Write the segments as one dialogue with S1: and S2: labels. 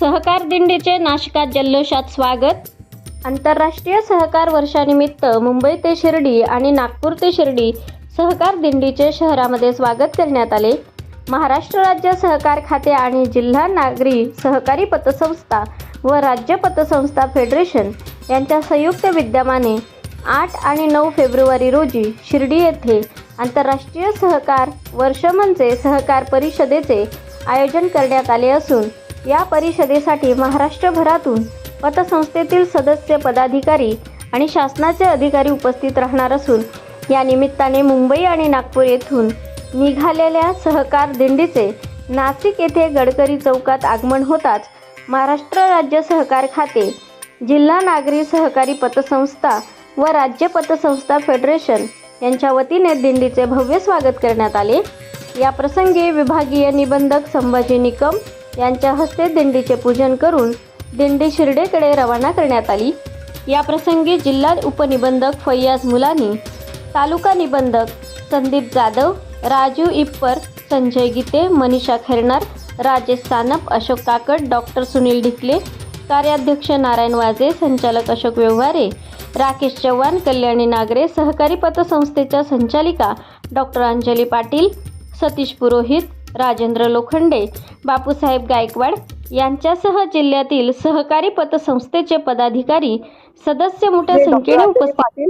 S1: सहकार दिंडीचे नाशिकात जल्लोषात स्वागत. आंतरराष्ट्रीय सहकार वर्षानिमित्त मुंबई ते शिर्डी आणि नागपूर ते शिर्डी सहकार दिंडीचे शहरामध्ये स्वागत करण्यात आले. महाराष्ट्र राज्य सहकार खाते आणि जिल्हा नागरी सहकारी पतसंस्था व राज्य पतसंस्था फेडरेशन यांच्या संयुक्त विद्यमाने आठ आणि नऊ फेब्रुवारी रोजी शिर्डी येथे आंतरराष्ट्रीय सहकार वर्ष म्हणजे सहकार परिषदेचे आयोजन करण्यात आले असून या परिषदेसाठी महाराष्ट्रभरातून पतसंस्थेतील सदस्य पदाधिकारी आणि शासनाचे अधिकारी उपस्थित राहणार असून या निमित्ताने मुंबई आणि नागपूर येथून निघालेल्या सहकार दिंडीचे नाशिक येथे गडकरी चौकात आगमन होताच महाराष्ट्र राज्य सहकार खाते जिल्हा नागरी सहकारी पतसंस्था व राज्य पतसंस्था फेडरेशन यांच्या वतीने दिंडीचे भव्य स्वागत करण्यात आले. या प्रसंगी विभागीय निबंधक संभाजी निकम यांच्या हस्ते दिंडीचे पूजन करून दिंडी शिर्डेकडे रवाना करण्यात आली. या प्रसंगी जिल्हा उपनिबंधक फैयाज मुलानी तालुका निबंधक संदीप जाधव राजू इप्पर संजय गीते मनीषा खैरनार राजेश सानप अशोक काकड डॉक्टर सुनील ढिकले कार्याध्यक्ष नारायण वाजे संचालक अशोक व्यवहारे राकेश चव्हाण कल्याणी नागरे सहकारी पतसंस्थेच्या संचालिका डॉक्टर अंजली पाटील सतीश पुरोहित राजेंद्र लोखंडे बापूसाहेब गायकवाड यांच्यासह जिल्ह्यातील सहकारी पतसंस्थेचे पदाधिकारी सदस्य मोठ्या संख्येने उपस्थित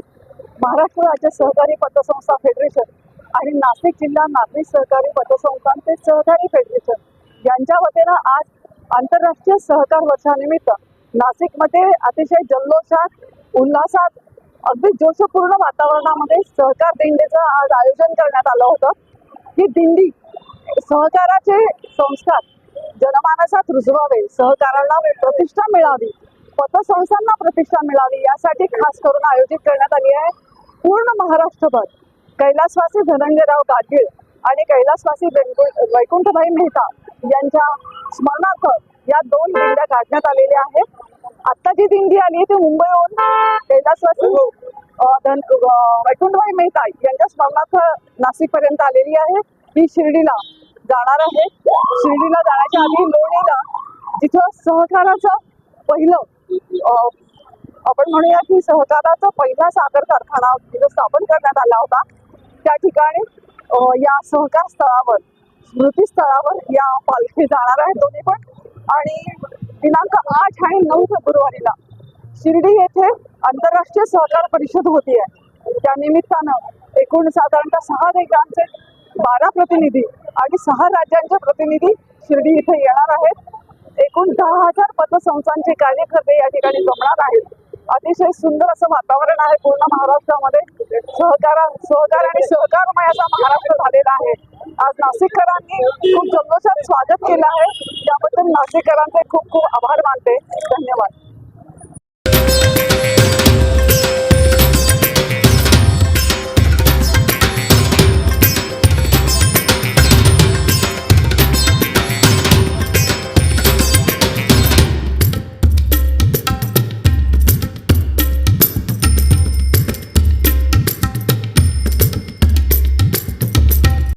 S2: महाराष्ट्र राज्य सहकारी पतसंस्था फेडरेशन आणि नाशिक जिल्हा नागरिक सहकारी पतसंस्थांचे सहकारी फेडरेशन यांच्या वतीनं आज आंतरराष्ट्रीय सहकार वर्षानिमित्त नाशिकमध्ये अतिशय जल्लोषात उल्हासात अगदी जोशपूर्ण वातावरणामध्ये सहकार दिंडीचं आज आयोजन करण्यात आलं होतं. ही दिंडी सहकाराचे संस्कार जनमानसात रुजवावे सहकाराला प्रतिष्ठा मिळावी पतसंस्थांना प्रतिष्ठा मिळावी यासाठी खास करून आयोजित करण्यात आली आहे पूर्ण महाराष्ट्रभर. कैलासवासी धनंजयराव गाडगीळ आणि कैलासवासी वैकुंठभाई मेहता यांच्या स्मरणार्थ या दोन दिंड्या काढण्यात आलेल्या आहेत. आता जी दिंडी आली ती मुंबईहून कैलासवासी वैकुंठभाई मेहता यांच्या स्मरणार्थ नाशिक पर्यंत आलेली आहे. ही शिर्डीला जाणार आहे. शिर्डीला जाण्याच्या आधी लोणीला तिथं सहकाराचं पहिलं आपण म्हणूया की सहकाराचा पहिला साखर कारखाना तिथं स्थापन करण्यात आला होता. त्या ठिकाणी या सहकार स्थळावर स्मृती स्थळावर या पालखी जाणार आहे दोन्ही पण. आणि दिनांक आठ आणि नऊ फेब्रुवारीला शिर्डी येथे आंतरराष्ट्रीय सहकार परिषद होती आहे त्या निमित्तानं एकूण साधारणतः सहा देशांचे बारा प्रतिनिधी आणि सहा राज्यांचे प्रतिनिधी शिर्डी इथे येणार आहेत. एकूण दहा हजार पतसंस्थांचे कार्यकर्ते या ठिकाणी जमणार आहेत अतिशय सुंदर असं वातावरण आहे पूर्ण महाराष्ट्रामध्ये. सहकार सहकार आणि सहकारमय असा महाराष्ट्र झालेला आहे. आज नाशिककरांनी खूप जल्लोषात स्वागत केलं आहे. त्याबद्दल नाशिककरांचे खूप खूप आभार मानते.